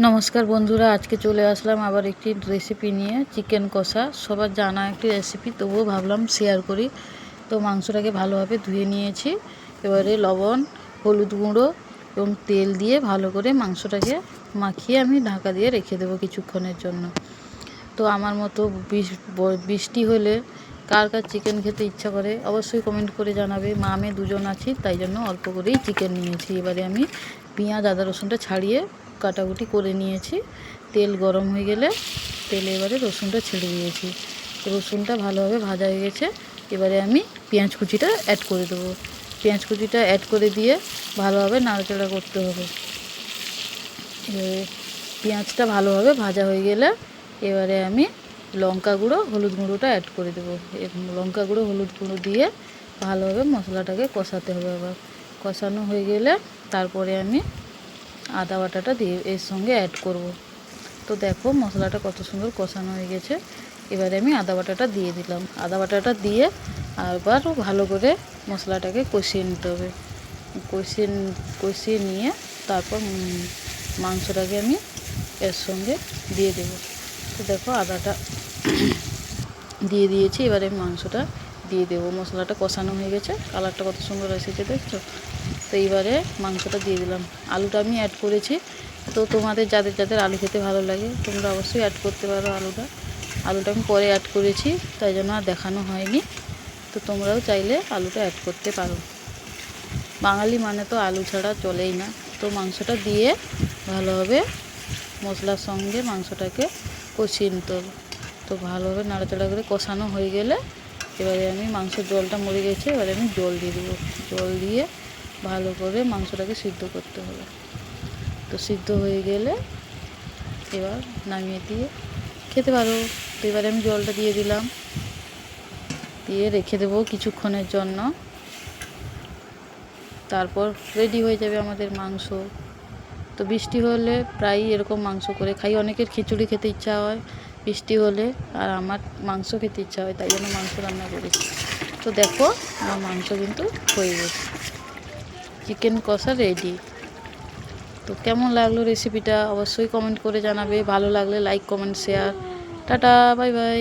নমস্কার বন্ধুরা, আজকে চলে আসলাম আবার একটি রেসিপি নিয়ে চিকেন কষা। সবার জানা একটি রেসিপি তবুও ভাবলাম শেয়ার করি। তো মাংসটাকে ভালোভাবে ধুয়ে নিয়েছি। এবারে লবণ, হলুদ গুঁড়ো এবং তেল দিয়ে ভালো করে মাংসটাকে মাখিয়ে আমি ঢাকা দিয়ে রেখে দেবো কিছুক্ষণের জন্য। তো আমার মতো বৃষ- বৃষ্টি হলে কার কার চিকেন খেতে ইচ্ছা করে অবশ্যই কমেন্ট করে জানাবে। মা, আমি দুজন আছি, তাই জন্য অল্প করেই চিকেন নিয়েছি। এবারে আমি পেঁয়াজ, আদা, রসুনটা ছাড়িয়ে কাটাকুটি করে নিয়েছি। তেল গরম হয়ে গেলে তেলে এবারে রসুনটা ছেড়ে দিয়েছি। রসুনটা ভালোভাবে ভাজা হয়ে গেছে। এবারে আমি পেঁয়াজ কুচিটা অ্যাড করে দেবো। পেঁয়াজ কুচিটা অ্যাড করে দিয়ে ভালোভাবে নাড়াচাড়া করতে হবে। পেঁয়াজটা ভালোভাবে ভাজা হয়ে গেলে এবারে আমি লঙ্কা গুঁড়ো, হলুদ গুঁড়োটা অ্যাড করে দেবো। লঙ্কা গুঁড়ো, হলুদ গুঁড়ো দিয়ে ভালোভাবে মশলাটাকে কষাতে হবে আবার। কষানো হয়ে গেলে তারপরে আমি আদা বাটাটা দিয়ে এর সঙ্গে অ্যাড করব। তো দেখো মশলাটা কত সুন্দর কষানো হয়ে গেছে। এবারে আমি আদা বাটাটা দিয়ে দিলাম। আদা বাটাটা দিয়ে আবার ভালো করে মশলাটাকে কষিয়ে নিতে হবে। কষিয়ে কষিয়ে নিয়ে তারপর মাংসটাকে আমি এর সঙ্গে দিয়ে দেবো। তো দেখো আদাটা দিয়ে দিয়েছি। এবারে মাংসটা দিয়ে দেবো। মশলাটা কষানো হয়ে গেছে। কালারটা কত সুন্দর এসেছে, দেখছ? তো এইবারে মাংসটা দিয়ে দিলাম। আলুটা আমি অ্যাড করেছি। তো তোমাদের যাদের যাদের আলু খেতে ভালো লাগে, তোমরা অবশ্যই অ্যাড করতে পারো আলুটা। আলুটা আমি পরে অ্যাড করেছি, তাই জন্য আর দেখানো হয়নি। তো তোমরাও চাইলে আলুটা অ্যাড করতে পারো। বাঙালি মানে তো আলু ছাড়া চলেই না। তো মাংসটা দিয়ে ভালোভাবে মশলার সঙ্গে মাংসটাকে কষিয়ে নিতে হবে। তো ভালোভাবে নাড়াচাড়া করে কষানো হয়ে গেলে, এবারে আমি মাংসের জলটা মরে গেছে, এবারে আমি জল দিয়ে দেবো। জল দিয়ে ভালো করে মাংসটাকে সিদ্ধ করতে হবে। তো সিদ্ধ হয়ে গেলে এবার নামিয়ে দিয়ে খেতে পারো। তো এবারে আমি জলটা দিয়ে দিলাম। দিয়ে রেখে দেবো কিছুক্ষণের জন্য। তারপর রেডি হয়ে যাবে আমাদের মাংস। তো বৃষ্টি হলে প্রায়ই এরকম মাংস করে খাই। অনেকের খিচুড়ি খেতে ইচ্ছা হয় বৃষ্টি হলে, আর আমার মাংস খেতে ইচ্ছা হয়, তাই জন্য মাংস রান্না করেছি। তো দেখো, আমার মাংস কিন্তু হয়ে গেছে। চিকেন কষা রেডি তো কেমন লাগল রেসিপিটা অবশ্যই কমেন্ট করে জানাবে। ভালো লাগলে like comment share tata bye by